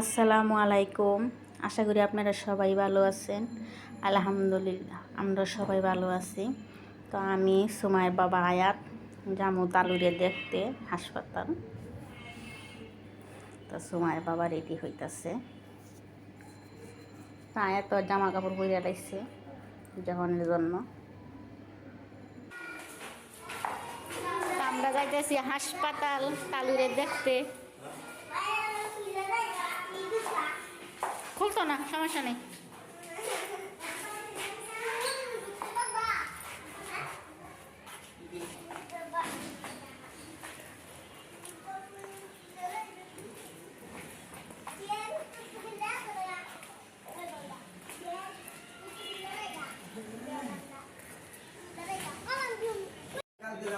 আসসালামু আলাইকুম। আশা করি আপনারা সবাই ভালো আছেন। আলহামদুলিল্লাহ, আমরা সবাই ভালো আছি। তো আমি সুমায়ের বাবা আয়াত, জামু তালুরে দেখতে, হাসপাতাল। তো সুমায়ের বাবা রেডি হইতাছে। তো আয়াত জামা কাপড় পরে রাখছে যখনের জন্য। আমরা যাইতেছি হাসপাতাল তালুরে দেখতে। খুলতো না সমস্যা নেই।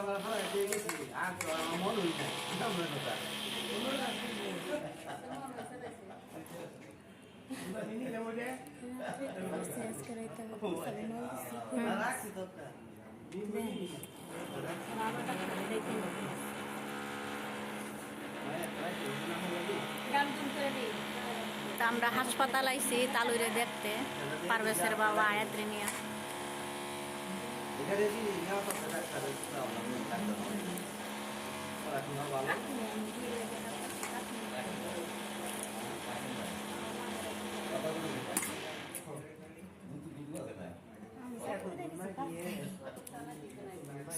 আমরা আর আমার মন হইছে আমরা হাসপাতাল আইছি তালুরে দেখতে পারভেশের বাবা আয়াত্রে নিয়ে। এখানে কি নেওয়া তো ডাক্তার ডাক্তার পড়াশোনা ভালো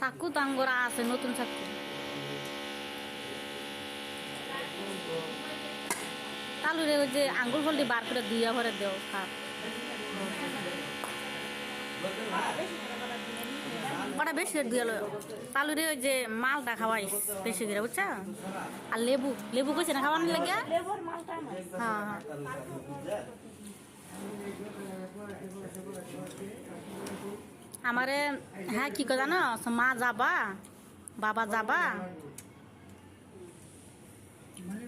চাকু তো আঙ্গরা আছে নতুন চাকু তালুরে ওই যে আঙ্গুল ফলটি বার করে দুইয়া ভরে দেও খাপ ওটা বেশি দুইয়া লয়? তালুরে ওই যে মালটা খাওয়াই বেশি করে বুঝছা? আর লেবু লেবু কইছে না খাওয়ানোর লাগে? হ্যাঁ হ্যাঁ। আমারে হ্যাঁ কি কথা জানো? মা যাবা, বাবা যাবা। মানে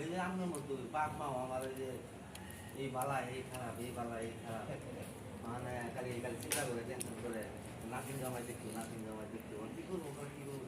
এই যে মতো আমার এই যে এই বালা এই খারাপ এই বালা এই খারাপ মানে খালি খালি চিন্তা করে টেনশন করে, নাতিন জামাই দেখতো, নাতিন জামাই দেখতো আমি কি করব কি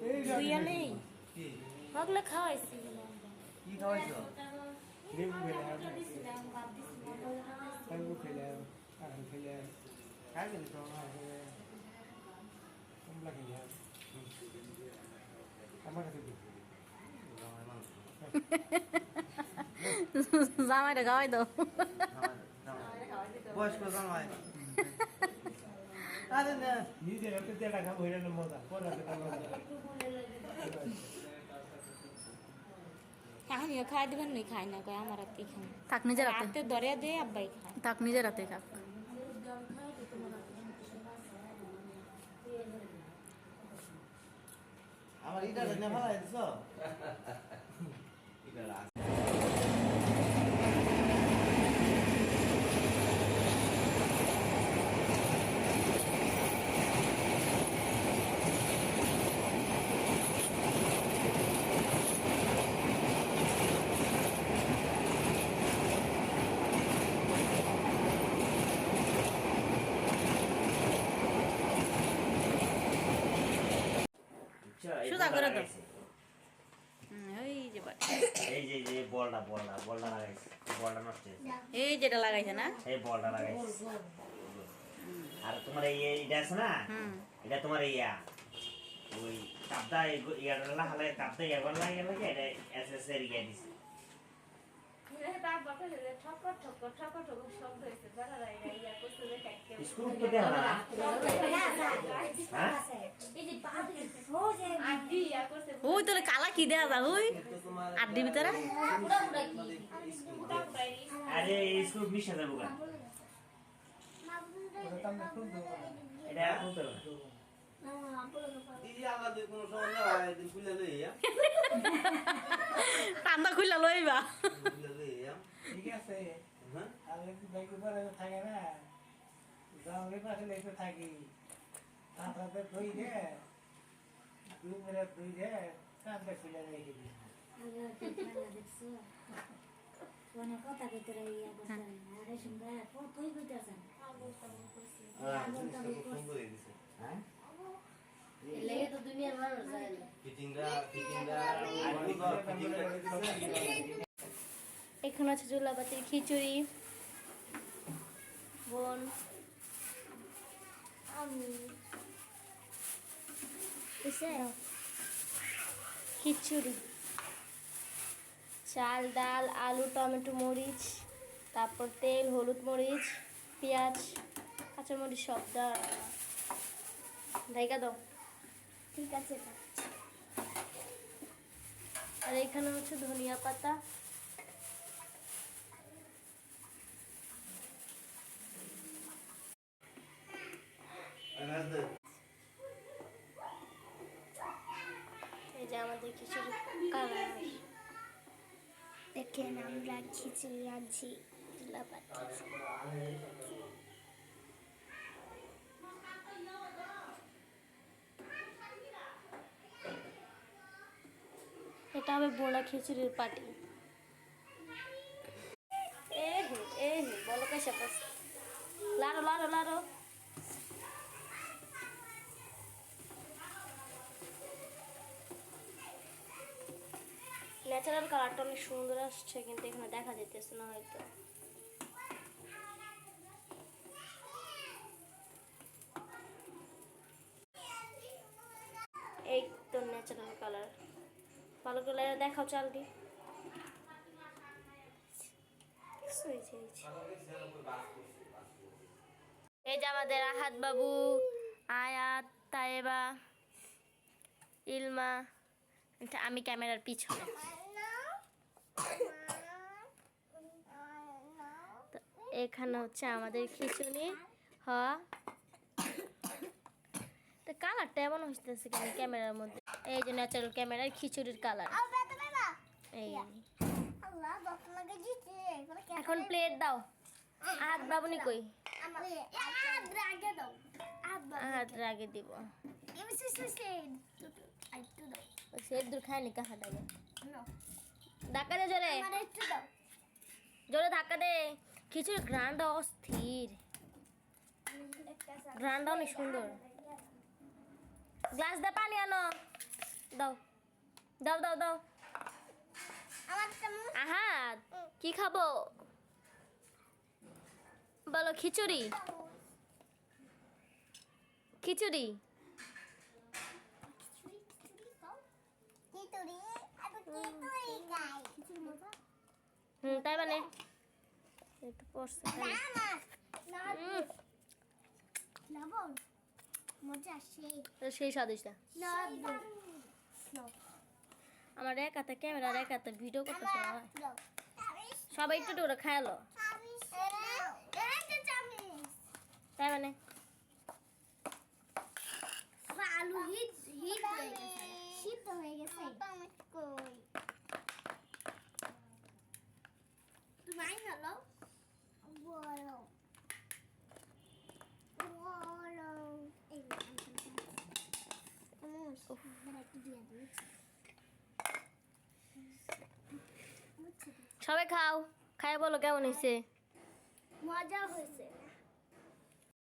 দুইয়া নেই কি ওগুলো খাওয়াইছি তো জামাইটা খাওয়াই দাও। বয়স্ক জামাই। আরে হাতে দেখা খাব এটা মজা পরে হাতে খাব মজা। কাহানিও খাই দিবেন নই খাই না কয় আমার হাতে খাই থাক নিজের হাতে। রাতে দরিয়া দিয়ে আব্বাই খায়। থাক নিজের হাতে খাক। আমার ইটা না ভালো দিছো ইটা সোজা করে দাও। এই যে এই যে যে বলটা বলটা বলটা লাগাইছে। বলটা নষ্ট হয়েছে। এই যেটা লাগাইছে না? এই বলটা লাগাইছে। আর তোমার এই আছে না? এটা তোমার ইয়া ওই কাপটা ইয়াটা লাগালে কাপটা ইয়া করে লাগে এটা এস এস এর ইয়া দিছে স্ক্রু তো দেওয়া না হ্যাঁ ওই তোর কালা কি দেয়া যা ওই তো তোমার আড্ডি ভিতরে? আরে স্ক্রু মিশে যাব গা ওটা তো আমরা খুব দেবো না। এটা আর খুলতে হবে না। দেবো না। এই যে আল্লাহ দুই কোনো সময় নেওয়া একদিন খুলে লই টান্দা খুললা লইবা ঠিক আছে হ্যাঁ থাকে না। জঙ্গলের পাশে লেগে থাকি। তারপরে ধুই দে। দুই মিনিট ধুই দে। কানটা খুলে রেখে দিই কথা কইতে বসেন আরে কতই হয়ে? এখানে আছে জোলাবাতির খিচুড়ি। বোন। খিচুড়ি। চাল, ডাল, আলু, টমেটো, মরিচ, তারপর তেল, হলুদ মরিচ, পেঁয়াজ কাঁচা মরিচ সব দা ঢাইকা দাও। ঠিক আছে আর এখানে হচ্ছে ধনিয়া পাতা। এই যে আমাদের খিচুড়ি কালার। দেখেন, আমরা খিচুড়ি রাঁধছি জুলাপাতি এটা হবে বোনা খিচুড়ির পাটি এ হে এ হে, বলো কেসে লাড়ো লাড়ো লাড়ো ন্যাচারাল কালারটা অনেক সুন্দর আসছে, কিন্তু এখানে দেখা যেতেছে না হয়তো। এই তো ন্যাচারাল কালার ভালো করে দেখাও চালটি এই যে আমাদের আহাত বাবু, আয়াত, তায়েবা, ইলমা আমি ক্যামেরার পিছনে। এখানে হচ্ছে আমাদের খিচুড়ি, হওয়া। তো কালারটা এমন হইতেছে ক্যামেরার মধ্যে? এই যে ন্যাচারাল ক্যামেরার খিচুড়ির কালার এই। এখন প্লেট দাও। হাত বাবুনি কই? হাত রাগে দিব। দূর ধাক্কা দে জোরে। জোরে ধাক্কা দে। খিচুড়ি গ্রান্ডটা অস্থির। গ্রান্ডটা অনেক সুন্দর। গ্লাস দে পানি আনো। দাও। দাও দাও দাও। আহাত কি খাব? বলো খিচুড়ি। খিচুড়ি। হুম তাই মানে? একটু পড়ছে মজা সেই। স্বাদিষ্ট। আমার এক হাতে ক্যামেরার এক হাতে ভিডিও করতে সবাই একটু করে খায়ালো তাই মানে? আলু হিট হিট হয়ে গেছে। সিদ্ধ হয়ে গেছে তুমি আই হলো বড় বড় এই একটু দিয়ে দিই সবাই খাও। খাই বলো কেমন হয়েছে? মজা হয়েছে।